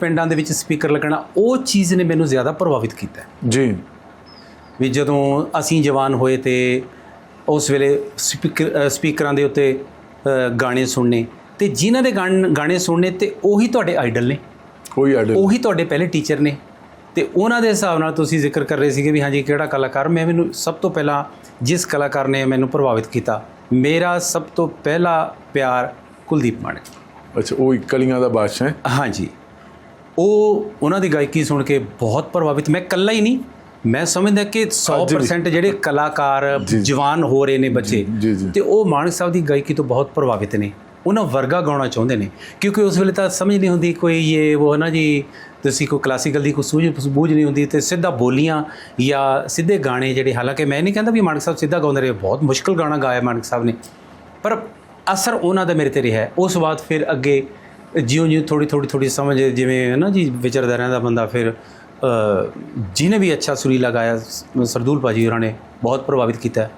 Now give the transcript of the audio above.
ਪਿੰਡਾਂ ਦੇ ਵਿੱਚ ਸਪੀਕਰ ਲੱਗਣਾ ਉਹ ਚੀਜ਼ ਨੇ ਮੈਨੂੰ ਜ਼ਿਆਦਾ ਪ੍ਰਭਾਵਿਤ ਕੀਤਾ। ਜੀ। ਵੀ ਜਦੋਂ ਅਸੀਂ ਜਵਾਨ ਹੋਏ ਤੇ ਉਸ ਵੇਲੇ ਸਪੀਕਰ ਸਪੀਕਰਾਂ ਦੇ ਉੱਤੇ ਗਾਣੇ ਸੁਣਨੇ ਤੇ ਜਿਨ੍ਹਾਂ ਦੇ ਗਾਣ- ਸੁਣਨੇ ਤੇ ਉਹੀ ਤੁਹਾਡੇ ਆਈਡਲ ਨੇ। ਕੋਈ ਆਈਡਲ। ਉਹੀ ਤੁਹਾਡੇ ਪਹਿਲੇ ਟੀਚਰ ਨੇ। ਤੇ ਉਹਨਾਂ ਦੇ ਹਿਸਾਬ ਨਾਲ ਤੁਸੀਂ ਜ਼ਿਕਰ ਕਰ ਰਹੇ ਸੀਗੇ ਵੀ ਹਾਂਜੀ ਕਿਹੜਾ ਕਲਾਕਾਰ? ਮੈਂ ਮੈਨੂੰ ਸਭ ਤੋਂ ਪਹਿਲਾਂ ਜਿਸ ਕਲਾਕਾਰ ਨੇ ਮੈਨੂੰ ਪ੍ਰਭਾਵਿਤ ਕੀਤਾ ਮੇਰਾ ਸਭ ਤੋਂ ਪਹਿਲਾ ਪਿਆਰ ਕੁਲਦੀਪ ਮਾਣਕ। ਅੱਛਾ ਉਹ ਕਲੀਆਂ ਦਾ ਬਾਦਸ਼ਾਹ ਹੈ? ਹਾਂਜੀ। ਉਹ ਉਹਨਾਂ ਦੀ ਗਾਇਕੀ ਸੁਣ ਕੇ ਬਹੁਤ ਪ੍ਰਭਾਵਿਤ ਮੈਂ ਇਕੱਲਾ ਹੀ ਨਹੀਂ ਮੈਂ ਸਮਝਦਾ ਕਿ 100% ਜਿਹੜੇ ਕਲਾਕਾਰ। ਜਵਾਨ ਹੋ ਰਹੇ ਨੇ ਬੱਚੇ। ਤੇ ਉਹ ਮਾਨਕ ਸਾਹਿਬ ਦੀ ਗਾਇਕੀ ਤੋਂ ਬਹੁਤ ਪ੍ਰਭਾਵਿਤ ਨੇ ਉਹਨਾਂ ਵਰਗਾ ਗਾਉਣਾ ਚਾਹੁੰਦੇ ਨੇ ਕਿਉਂਕਿ ਉਸ ਵੇਲੇ ਤਾਂ ਸਮਝ ਨਹੀਂ ਹੁੰਦੀ ਕੋਈ ਇਹ ਉਹ ਨਾ ਜੀ ਤੁਸੀਂ ਕੋਈ ਕਲਾਸੀਕਲ ਦੀ ਕੋਈ ਸੂਝ ਬੂਝ ਨਹੀਂ ਹੁੰਦੀ ਤੇ ਸਿੱਧਾ ਬੋਲੀਆਂ ਜਾਂ ਸਿੱਧੇ ਗਾਣੇ ਜਿਹੜੇ ਹਾਲਾਂਕਿ ਮੈਂ ਨਹੀਂ ਕਹਿੰਦਾ ਵੀ ਮਾਨਕ ਸਾਹਿਬ ਸਿੱਧਾ ਗਾਉਂਦੇ ਰਹੇ ਬਹੁਤ ਮੁਸ਼ਕਲ ਗਾਣਾ ਗਾਇਆ ਮਾਨਕ ਸਾਹਿਬ ਨੇ ਪਰ ਅਸਰ ਉਹਨਾਂ ਦਾ ਮੇਰੇ ਤੇ ਰਿਹਾ। ਉਸ ਬਾਅਦ ਫਿਰ ਅੱਗੇ ਜਿਉਂ ਜਿਉਂ ਥੋੜੀ ਥੋੜੀ ਥੋੜੀ ਸਮਝ ਜਿਵੇਂ ਹੈ ਨਾ ਜੀ ਵਿਚਰਦਾ ਰਹਿੰਦਾ ਬੰਦਾ ਫਿਰ ਜਿਹਨੇ ਵੀ ਅੱਛਾ ਸੁਰੀਲਾ ਗਾਇਆ ਸ- ਸਰਦੂਲ ਭਾਜੀ ਹੋਰਾਂ ਨੇ ਬਹੁਤ ਪ੍ਰਭਾਵਿਤ ਕੀਤਾ।